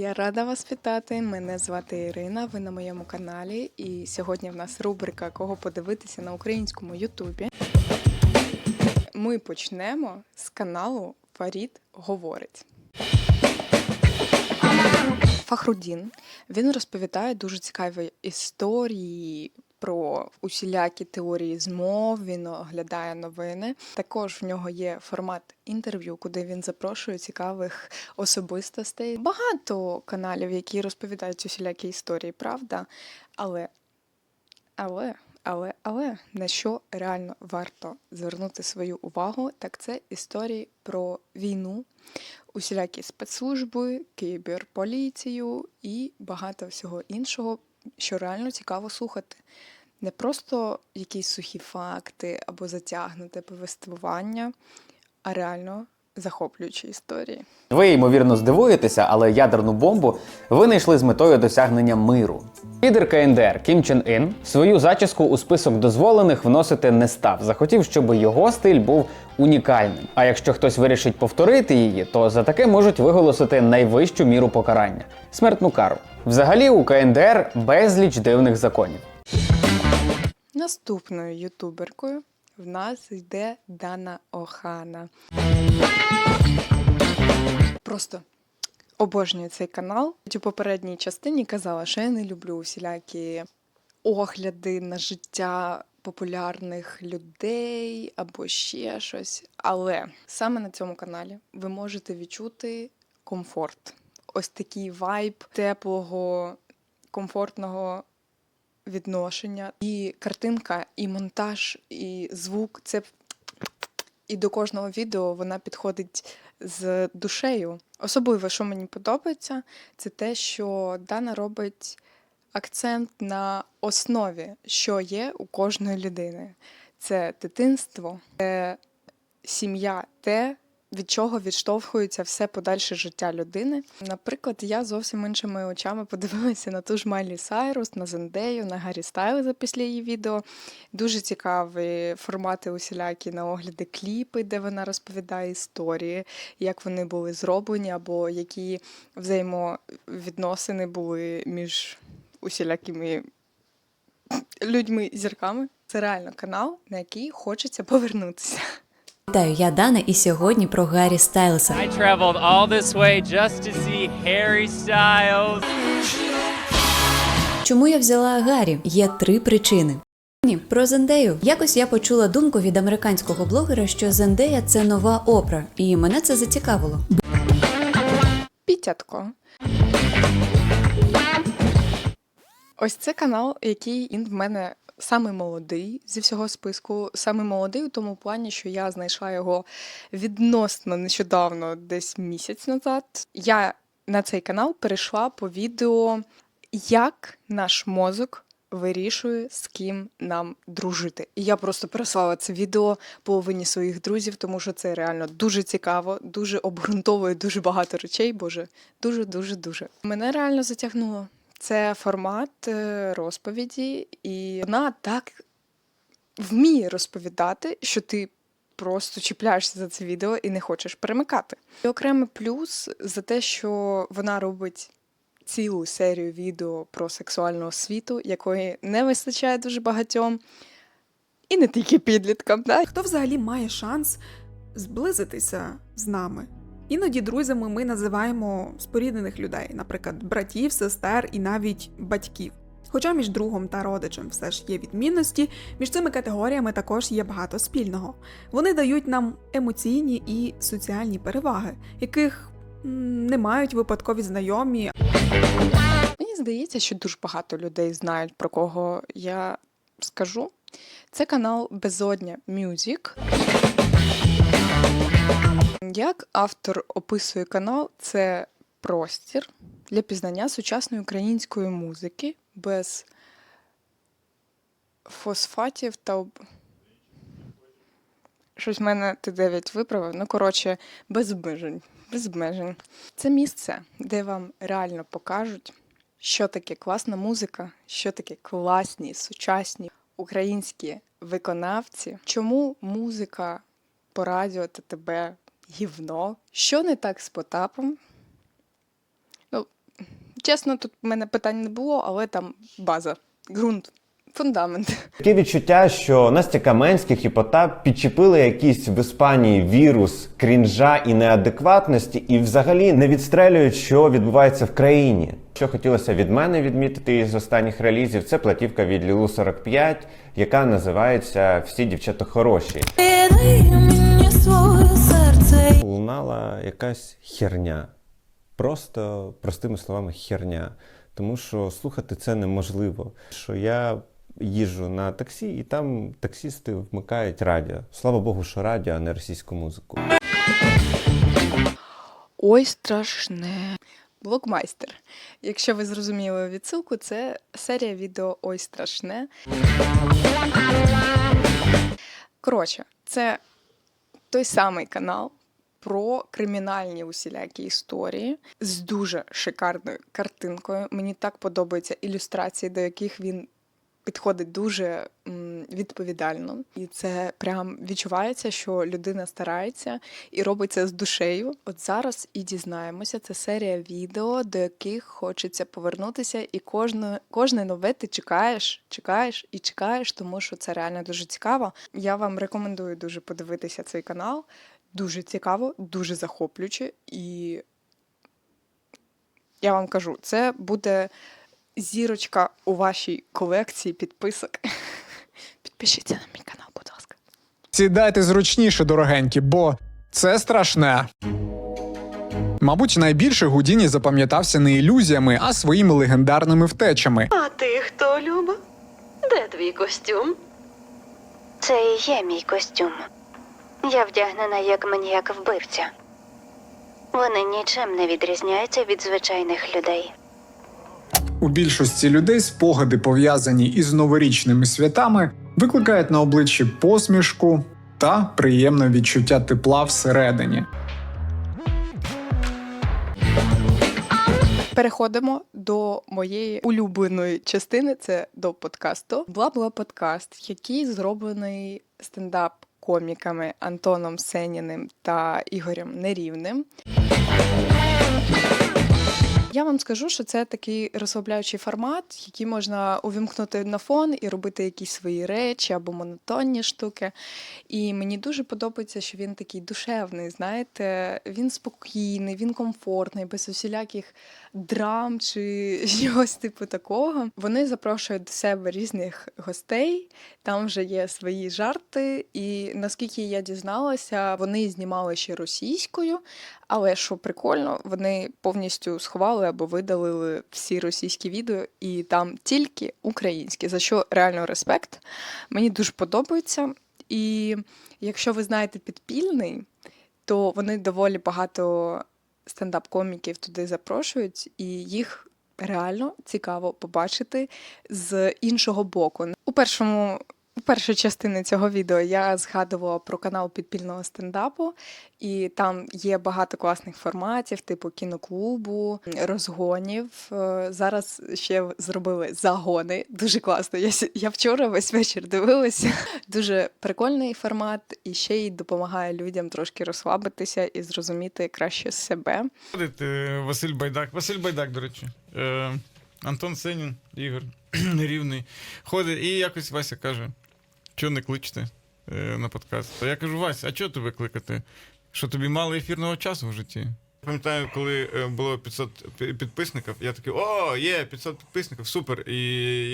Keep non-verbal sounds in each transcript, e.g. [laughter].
Я рада вас вітати. Мене звати Ірина. Ви на моєму каналі. І сьогодні в нас рубрика Кого подивитися на українському Ютубі. Ми почнемо з каналу Фарід говорить. Фахрудін. Він розповідає дуже цікаві історії про усілякі теорії змов. Він оглядає новини. Також в нього є формат інтерв'ю, куди він запрошує цікавих особистостей. Багато каналів, які розповідають усілякі історії, правда? Але, але, але, але на що реально варто звернути свою увагу, так це історії про війну, усілякі спецслужби, кіберполіцію і багато всього іншого, що реально цікаво слухати. Не просто якісь сухі факти або затягнуте повествування, а реально захоплюючі історії. Ви ймовірно здивуєтеся, але ядерну бомбу винайшли з метою досягнення миру. Лідер КНДР Кім Чен Ін свою зачіску у список дозволених вносити не став. Захотів, щоб його стиль був унікальним. А якщо хтось вирішить повторити її, то за таке можуть виголосити найвищу міру покарання смертну кару. Взагалі у КНДР безліч дивних законів. Наступною ютуберкою в нас йде Дана Охана. Просто обожнюю цей канал. У попередній частині казала, що я не люблю усілякі огляди на життя популярних людей або ще щось. Але саме на цьому каналі ви можете відчути комфорт. Ось такий вайб теплого, комфортного відношення. І картинка, і монтаж, і звук це і до кожного відео вона підходить з душею. Особливо, що мені подобається, це те, що Дана робить акцент на основі, що є у кожної людини. Це дитинство, це сім'я, те, від чого відштовхується все подальше життя людини. Наприклад, я зовсім іншими очами подивилася на ту ж Майлі Сайрус, на Зендею, на Гаррі Стайлза після її відео. Дуже цікаві формати усілякі на огляди кліпи, де вона розповідає історії, як вони були зроблені, або які взаємовідносини були між усілякими людьми зірками. Це реально канал, на який хочеться повернутися. Вітаю, я Дана, і сьогодні про Гаррі Стайлса. I traveled all this way just to see Harry Styles. Чому я взяла Гаррі? Є три причини. Ні, про Зендею. Якось я почула думку від американського блогера, що Зендея це нова опра, і мене це зацікавило. Пітятко. Ось це канал, який він в мене самий молодий зі всього списку. Самий молодий у тому плані, що я знайшла його відносно нещодавно, десь місяць назад. Я на цей канал перейшла по відео, як наш мозок вирішує, з ким нам дружити. І я просто переслала це відео половині своїх друзів, тому що це реально дуже цікаво, дуже обґрунтовує дуже багато речей. Боже, дуже, дуже, дуже. Мене реально затягнуло. Це формат е, розповіді, і вона так вміє розповідати, що ти просто чіпляєшся за це відео і не хочеш перемикати. І окремий плюс за те, що вона робить цілу серію відео про сексуальну освіту, якої не вистачає дуже багатьом, і не тільки підліткам. Да? Хто взагалі має шанс зблизитися з нами? Іноді друзями ми називаємо споріднених людей, наприклад, братів, сестер і навіть батьків. Хоча між другом та родичем все ж є відмінності, між цими категоріями також є багато спільного. Вони дають нам емоційні і соціальні переваги, яких не мають випадкові знайомі Мені здається, що дуже багато людей знають, про кого я скажу. Це канал Безодня Music. Як автор описує канал, це простір для пізнання сучасної української музики без фосфатів та об... Щось в мене Т9 виправив. Ну, коротше, без обмежень. Без обмежень. Це місце, де вам реально покажуть, що таке класна музика, що таке класні, сучасні українські виконавці, чому музика по радіо та тебе гівно, що не так з Потапом. Ну, Чесно, тут в мене питань не було, але там база, ґрунт, фундамент. Таке відчуття, що Настя Каменських і Потап підчепили якийсь в Іспанії вірус крінжа і неадекватності, і взагалі не відстрелюють, що відбувається в країні. Що хотілося від мене відмітити із останніх релізів, це платівка від Лілу 45, яка називається Всі дівчата хороші. Лунала якась херня. Просто простими словами херня. Тому що слухати це неможливо. Що я їжджу на таксі, і там таксісти вмикають радіо. Слава Богу, що радіо, а не російську музику. Ой, страшне. Блокмайстер. Якщо ви зрозуміли відсилку, це серія відео Ой страшне. Коротше, це той самий канал про кримінальні усілякі історії з дуже шикарною картинкою. Мені так подобаються ілюстрації, до яких він підходить дуже відповідально. І це прям відчувається, що людина старається і робить це з душею. От зараз і дізнаємося. Це серія відео, до яких хочеться повернутися, і кожне, кожне нове ти чекаєш, чекаєш і чекаєш, тому що це реально дуже цікаво. Я вам рекомендую дуже подивитися цей канал. Дуже цікаво, дуже захоплююче, і я вам кажу, це буде зірочка у вашій колекції підписок. [laughs] Підпишіться на мій канал, будь ласка. Сідайте зручніше, дорогенькі, бо це страшне. Мабуть, найбільше Гудіні запам'ятався не ілюзіями, а своїми легендарними втечами. А ти хто, Люба? Де твій костюм? Це і є мій костюм. Я вдягнена як маніяк вбивця. Вони нічим не відрізняються від звичайних людей. У більшості людей спогади, пов'язані із новорічними святами, викликають на обличчі посмішку та приємне відчуття тепла всередині. Переходимо до моєї улюбленої частини. Це до подкасту. Бла-бла подкаст, який зроблений стендап-коміками Антоном Сеніним та Ігорем Нерівним. Я вам скажу, що це такий розслабляючий формат, який можна увімкнути на фон і робити якісь свої речі або монотонні штуки. І мені дуже подобається, що він такий душевний, знаєте, він спокійний, він комфортний, без усіляких драм чи [laughs] чогось типу такого. Вони запрошують до себе різних гостей, там вже є свої жарти, і наскільки я дізналася, вони знімали ще російською, але що прикольно, вони повністю сховали або видалили всі російські відео, і там тільки українські, за що реально респект. Мені дуже подобається. І якщо ви знаєте підпільний, то вони доволі багато стендап-коміків туди запрошують, і їх реально цікаво побачити з іншого боку. У першому. У першій частині цього відео я згадувала про канал підпільного стендапу, і там є багато класних форматів, типу кіноклубу, розгонів. Е, Зараз ще зробили загони. Дуже класно. Я, я вчора весь вечір дивилася. [laughs] Дуже прикольний формат, і ще й допомагає людям трошки розслабитися і зрозуміти краще себе. Е, Василь Байдак. Василь Байдак, до речі. Е, Антон Сенін, Ігор [clears throat] Нерівний. Ходить і якось Вася каже: чого не кличете е, на подкаст? А я кажу, Вася, а чого тебе кликати? Що тобі мало ефірного часу в житті? Пам'ятаю, коли е, було 500 пі- підписників, я такий, о, є 500 підписників, супер. І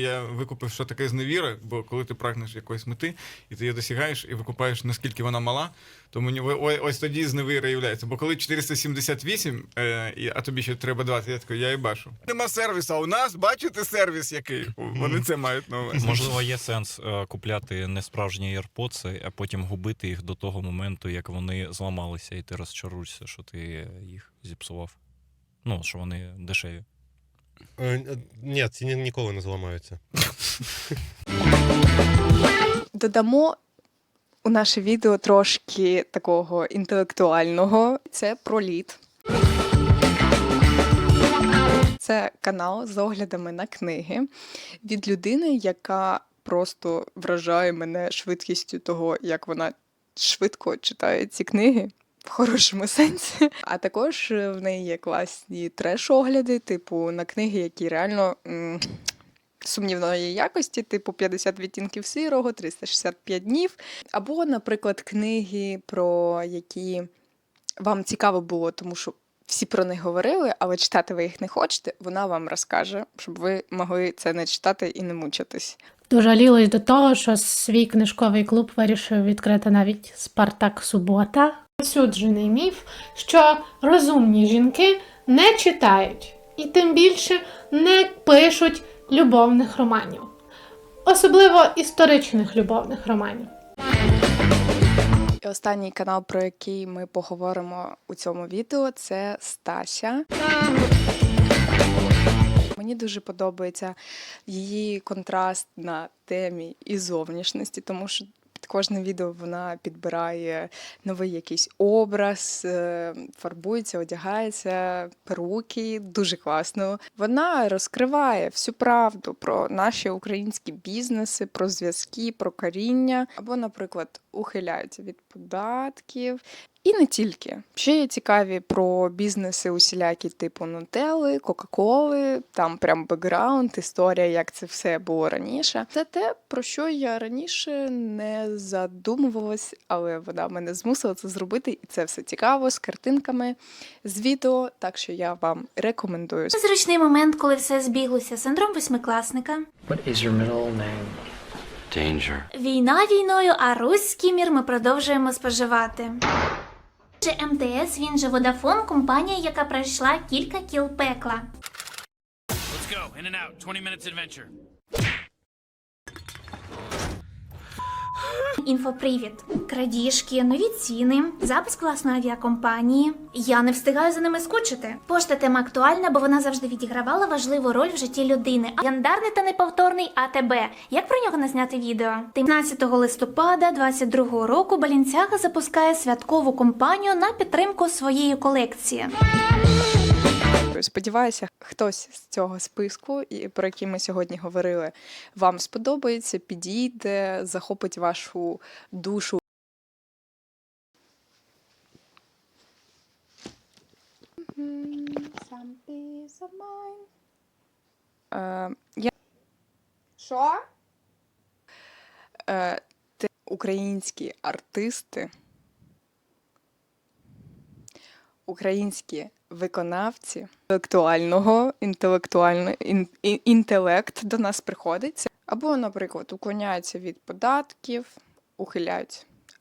я викупив, що таке зневіра, бо коли ти прагнеш якоїсь мети, і ти її досягаєш і викупаєш, наскільки вона мала, то мені ось тоді зневіра являється. Бо коли 478, е, і- а тобі ще треба 20, я такий, я і бачу. Нема сервісу, а у нас бачите сервіс який. Вони це мають на увазі. Можливо, є сенс е, купляти несправжні AirPods, а потім губити їх до того моменту, як вони зламалися, і ти розчаруєшся, що ти їх зіпсував. Ну, що вони дешеві. Ні, ці ніколи не зламаються. [laughs] Додамо у наше відео трошки такого інтелектуального. Це про лід. Це канал з оглядами на книги від людини, яка просто вражає мене швидкістю того, як вона швидко читає ці книги. В хорошому [laughs] сенсі. А також е, в неї є класні треш-огляди, типу на книги, які реально. Сумнівної якості, типу 50 відтінків сирого, 365 днів. Або, наприклад, книги, про які вам цікаво було, тому що всі про них говорили, але читати ви їх не хочете, вона вам розкаже, щоб ви могли це не читати і не мучитись. Дожалілась до того, що свій книжковий клуб вирішив відкрити навіть Спартак Субота. Суджений міф, що розумні жінки не читають і тим більше не пишуть любовних романів, особливо історичних любовних романів. Останній канал, про який ми поговоримо у цьому відео, це Стася. Мені дуже подобається її контраст на темі і зовнішності, тому що кожним відео вона підбирає новий якийсь образ, е, фарбується, одягається, перуки. Дуже класно. Вона розкриває всю правду про наші українські бізнеси, про зв'язки, про коріння, або, наприклад, ухиляються від податків. І не тільки. Ще є цікаві про бізнеси усілякі, типу Нутелли, Кока-Коли, там прям бекграунд, історія, як це все було раніше. Це те, про що я раніше не задумувалась, але вона мене змусила це зробити, і це все цікаво з картинками, з відео. Так що я вам рекомендую. Зручний момент, коли все збіглося. Синдром восьмикласника. What is your middle name? Danger. Війна війною, а руський мір ми продовжуємо споживати. Же МТС, він же Водафон, компанія, яка пройшла кілька кіл пекла. Let's go. In and out. 20 minutes adventure. Інфопривід. Крадіжки, нові ціни, запуск власної авіакомпанії. Я не встигаю за ними скучити. Пошта тема актуальна, бо вона завжди відігравала важливу роль в житті людини. Яндарний та неповторний АТБ. Як про нього не зняти відео? 13 листопада 22 року Балінцяга запускає святкову кампанію на підтримку своєї колекції. Сподіваюся, хтось з цього списку, про який ми сьогодні говорили, вам сподобається, підійде, захопить вашу душу. Е, я... Що? Е, те, українські артисти, українські виконавці інтелектуального, інтелектуально, ін, ін- інтелект до нас приходить. Або, наприклад, уклоняються від податків, ухиляються